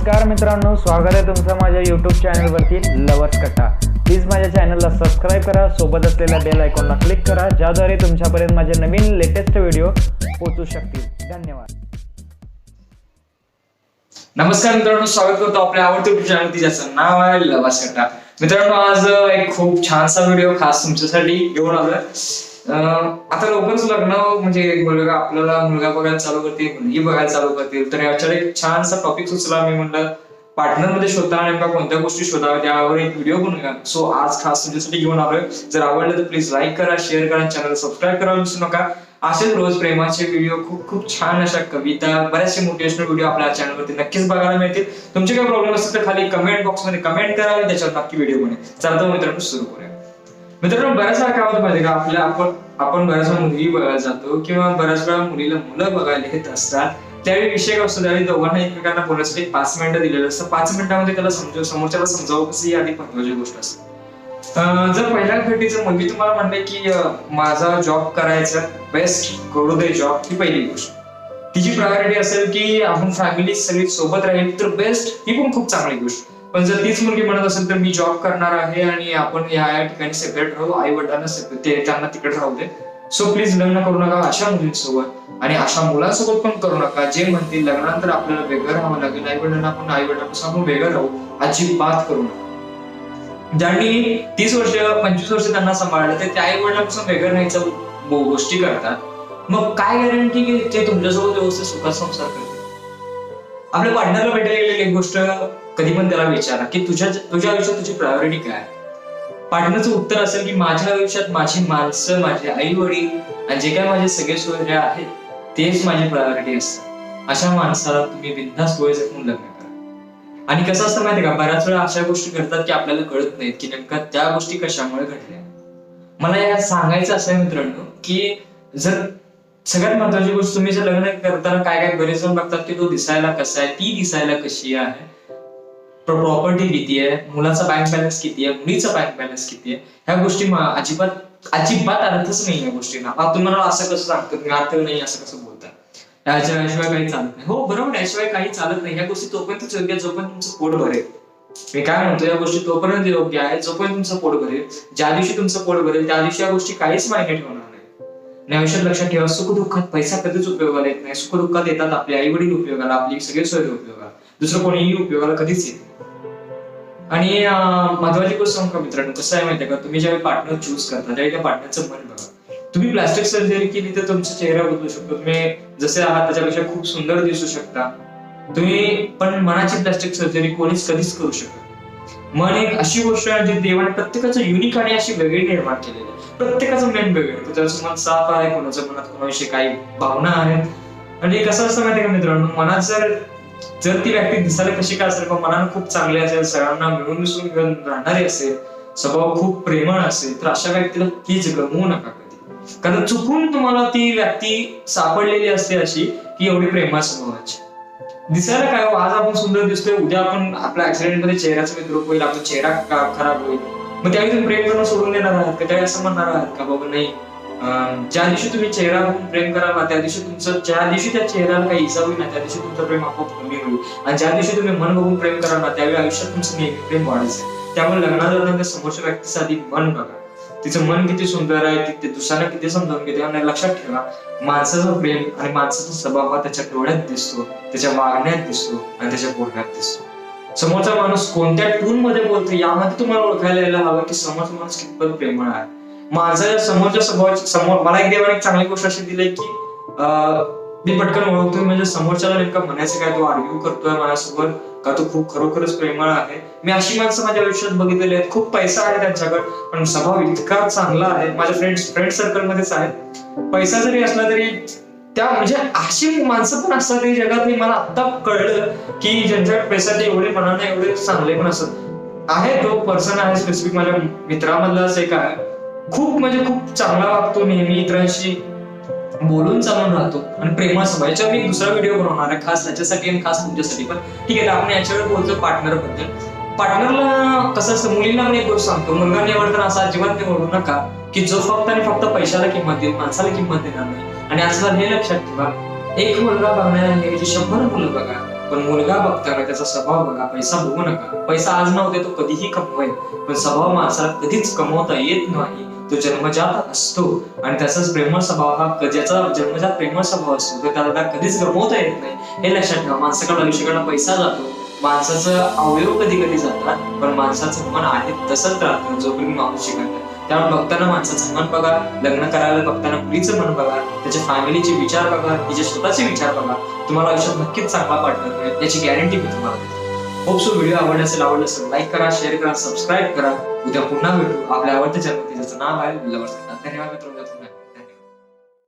नमस्कार मित्रांनो स्वागत आहे तुमचं माझ्या यूट्यूब चॅनलवरती लवर्स कट्टा प्लीज माझ्या चॅनलला सबस्क्राईब करा सोबत असलेल्या बेल आयकॉनला क्लिक करा ज्याद्वारे तुमच्यापर्यंत माझे नवीन लेटेस्ट व्हिडिओ पोहोचू शकतील. धन्यवाद. नमस्कार मित्रांनो स्वागत करतो आपल्या आवडत्या युट्यूब चॅनल ज्याचं नाव आहे लवर्स कट्टा मित्रांनो आज एक खूप छानसा व्हिडिओ खास तुमच्यासाठी घेऊन आलोय. आता लवकरच लग्न म्हणजे मुलगा आपल्याला मुलगा बघायला चालू करतील मुलगी बघायला चालू करतील. तर याच्यावर एक छानसा टॉपिक सुचला मी म्हणलं पार्टनरमध्ये शोधताना नेमका कोणत्या गोष्टी शोधाव्या त्यावर एक व्हिडिओ बनवूया सो आज खास तुमच्यासाठी घेऊन आलोय. जर आवडलं तर प्लीज लाईक करा शेअर करा चॅनल सबस्क्राईब करा विसरू नका. असेच रोज प्रेमाचे व्हिडिओ खूप खूप छान अशा कविता बऱ्याचशे मोटिवेशनल व्हिडिओ आपल्या चॅनलवरती नक्कीच बघायला मिळतील. तुमचे काही प्रॉब्लेम असतील तर खाली कमेंट बॉक्समध्ये कमेंट करा आणि त्याच्यावर नक्की व्हिडिओ बनेल चालतं मित्रांनो सुरू करूया. मित्रांनो बऱ्याच वेळा काय होतं पाहिजे का? आपल्या आपण आपण बऱ्याच वेळा मुलगी बघायला जातो किंवा बऱ्याच वेळा मुलीला मुलं बघायला येत असतात. त्यावेळी विषय असतो त्यावेळी दोघांना एकमेकांना बोलण्यासाठी पाच मिनिटं दिलेलं असतं. पाच मिनिटांमध्ये त्याला समजव समोरच्याला समजावं कसं ही आधी महत्वाची गोष्ट असते. जर पहिल्या भेटीचं मुलगी तुम्हाला म्हणते की माझा जॉब करायचा बेस्ट करू दे जॉब ही पहिली गोष्ट. तिची प्रायोरिटी असेल की आपण फॅमिली सगळी सोबत राहील तर बेस्ट ही पण खूप चांगली गोष्ट. पण जर तीच मुलगी म्हणत असेल तर मी जॉब करणार आहे आणि आपण या या ठिकाणी सेपरेट राहू. आई वडिलांना ते त्यांना तिकडे राहू दे. सो प्लीज लग्न करू नका अशा मुलींसोबत. आणि अशा मुलांसोबत पण करू नका. जे म्हणतील लग्नानंतर आपल्याला वेगळं राहावं लागेल. आई वडिलांना आपण आई वडिलांपासून आपण वेगळं राहू. अजिबात करू नका. ज्यांनी तीस वर्ष पंचवीस वर्ष त्यांना सांभाळलं ते त्या आई वडिलांपासून वेगळं राहायचं गोष्टी करतात. मग काय गॅरंटी की ते तुमच्यासोबत व्यवस्थित सुखात संसार करतात आपल्या पार्टनरला भेटायला गेलेली एक गोष्ट कधी पण त्याला विचारा की तुझ्या तुझ्या आयुष्यात तुझी प्रायोरिटी काय? पार्टनरचं उत्तर असेल की माझ्या आयुष्यात माझी माणसं माझे आई वडील आणि जे काय माझे सगळे सोयरे आहेत तेच माझी प्रायोरिटी असतात. अशा माणसाला तुम्ही बिनधास्त वय जपून लग्न करा. आणि कसं असतं माहितीये का? बऱ्याच वेळा अशा गोष्टी घडतात की आपल्याला कळत नाहीत की नेमका त्या गोष्टी कशामुळे घडल्या. मला या सांगायचं असं मित्रांनो की जर सगळ्यात महत्वाची गोष्ट तुम्ही जर लग्न करताना काय काय बरेच जाऊन बघतात की तो दिसायला कसा आहे ती दिसायला कशी आहे प्रॉपर्टी किती आहे मुलाचा बँक बॅलन्स किती आहे मुलीचा बँक बॅलन्स किती आहे ह्या गोष्टी अजिबात अजिबात अर्थच नाही या गोष्टींना. आता तुम्हाला असं कसं सांगतो मी अर्थ नाही असं कसं बोलता याच्या- याशिवाय काही चालत नाही. हो बरोबर याशिवाय काही चालत नाही. या गोष्टी तोपर्यंत योग्य जोपर्यंत तुमचं पोट भरेल. मी काय म्हणतो या गोष्टी तोपर्यंत योग्य आहे जोपर्यंत तुमचं पोट भरेल. ज्या दिवशी तुमचं पोट भरेल त्या दिवशी या गोष्टी काहीच मायने ठेवणार आणि आयुष्यात लक्षात ठेवा सुख दुःखात पैसा कधीच उपयोगाला येत नाही. सुख दुःखात येतात आपले आई वडील उपयोगाला आपली सगळे सोय उपयोगाला. दुसरं कोणीही उपयोगाला कधीच येत आणि महत्वाची गोष्ट सांगू का मित्रांनो? कसं आहे माहितीये का? तुम्ही ज्यावेळी पार्टनर चूज करता त्यावेळी त्या पार्टनरचं मन बघा. तुम्ही प्लास्टिक सर्जरी केली तर तुमचा चेहरा बदलू शकतो. तुम्ही जसे आहात त्याच्यापेक्षा खूप सुंदर दिसू शकता. तुम्ही पण मनाची प्लास्टिक सर्जरी कोणीच कधीच करू शकत मन एक अशी गोष्ट आहे जी देवाने प्रत्येकाचं युनिक आणि अशी वेगळी निर्माण केलेली आहे. प्रत्येकाचं मेन वेगळं आहे. त्याचं मन साफ आहे कोणाच्या मनात कोणाविषयी काही भावना आहेत. आणि कसं असतं माहितीये का मित्रांनो मनात जर जर ती व्यक्ती दिसायला कशी काय असेल पण मनानं खूप चांगली असेल सगळ्यांना मिळून मिसळून घेऊन राहणारी असेल स्वभाव खूप प्रेमळ असेल तर अशा व्यक्तीला प्लीज गमवू नका कधी. कारण चुकून तुम्हाला ती व्यक्ती सापडलेली असते अशी की एवढी प्रेमा स्वभावाची दिसायला काय हो, आज आपण सुंदर दिसतोय उद्या आपण आपल्या ऍक्सिडेंटमध्ये चेहऱ्याचा विद्रूप होईल आपला चेहरा खराब होईल? मग त्यावेळी तुम्ही प्रेम करणं सोडून देणार आहात का? त्यावेळी असं म्हणणार आहात का बाबा नाही. ज्या दिवशी तुम्ही चेहरा प्रेम कराल ना त्या दिवशी तुमचं ज्या दिवशी त्या चेहऱ्याला काही इजा होईल ना त्या दिवशी तुमचं प्रेम आपोआप कमी होईल. आणि ज्या दिवशी तुम्ही मन बघून प्रेम कराल ना त्यावेळी आयुष्यात तुमचं नेहमी प्रेम वाढायचं त्यामुळे लग्नादरम्यान समोरच्या व्यक्तीसाठी मन बघा. तिचं मन किती सुंदर आहे ती- ते दुसऱ्यांना किती समजावून घेते आणि लक्षात ठेवा. माणसाचं प्रेम आणि माणसाचा स्वभाव हा त्याच्या डोळ्यात दिसतो त्याच्या वागण्यात दिसतो आणि त्याच्या बोलण्यात दिसतो. समोरचा माणूस कोणत्या टून मध्ये बोलतो यामध्ये तुम्हाला ओळखायला यायला हवं की समोरचा माणूस कितपत प्रेमळ आहे. माझा समोरच्या स्वभावाची समोर मला एक देवाने एक चांगली गोष्ट अशी दिली की अं, मी पटकन ओळखतोय म्हणजे समोरच्याला नेमका म्हणायचं काय तो आर्ग्यू करतोय माझ्यासोबत का तो खूप खरोखरच प्रेमळ आहे? मी अशी माणसं माझ्या आयुष्यात बघितलेली आहेत. खूप पैसा आहे त्यांच्याकडे पण स्वभाव इतका चांगला आहे. माझ्या फ्रेंड्स फ्रेंड सर्कल मध्येच आहे. पैसा जरी असला तरी त्या म्हणजे अशी माणसं पण असतात जगात मी मला आता कळलं की ज्यांच्याकडे पैसा ते एवढे मनाने एवढे चांगले पण असत आहे तो पर्सन आहे स्पेसिफिक माझ्या मित्रामधलाच एक आहे. खूप म्हणजे खूप चांगला वागतो नेहमी इतरांशी. बोलून चालून राहतो. आणि प्रेमळ याच्यावर मी दुसरा व्हिडिओ बनवणार आहे. खास त्याच्यासाठी आणि खास तुमच्यासाठी पण. ठीक आहे आपण याच्यावर बोलतो पार्टनरबद्दल. पार्टनरला कसं असतं मुलींना पण एक गोष्ट सांगतो. मुलगा निवडताना असा अजिबात निवडू नका की जो फक्त आणि फक्त पैशाला किंमत देईल माणसाला किंमत देणार नाही. आणि आजकाल हे लक्षात ठेवा. एक मुलगा बघण्याऐवजी म्हणजे शंभर मुलं बघा. पण मुलगा बघताना त्याचा स्वभाव बघा. पैसा बघू नका. पैसा आज नव्हते तो कधीही कमवेल. पण स्वभाव माणसाला कधीच कमवता येत नाही. तो जन्मजात असतो. आणि त्याचाच प्रेमळ स्वभाव हा ज्याचा जन्मजात प्रेमळ स्वभाव असतो तो त्याला कधीच गमवता येत नाही. हे लक्षात ठेवा माणसाकडे आयुष्याकडे पैसा जातो. माणसाचं अवयव कधी कधी जातात पण माणसाचं मन आहे तसंच राहतं जोपर्यंत माणूस शिकत त्यामुळे बघताना माणसाचं मन बघा लग्न करायला बघताना मुलीचं मन बघा त्याच्या फॅमिलीचे विचार बघा तिचे स्वतःचे विचार बघा. तुम्हाला आयुष्यात नक्कीच चांगला पार्टनर मिळेल याची गॅरंटी मी तुम्हाला देतो. होप सो व्हिडिओ आवडला असेल आवडला असेल लाईक करा शेअर करा सबस्क्राईब करा. उद्या पुन्हा भेटू आपल्या आवडत्या जन्मदिनाचं नाव आहे लवर धन्यवाद मित्रांनो.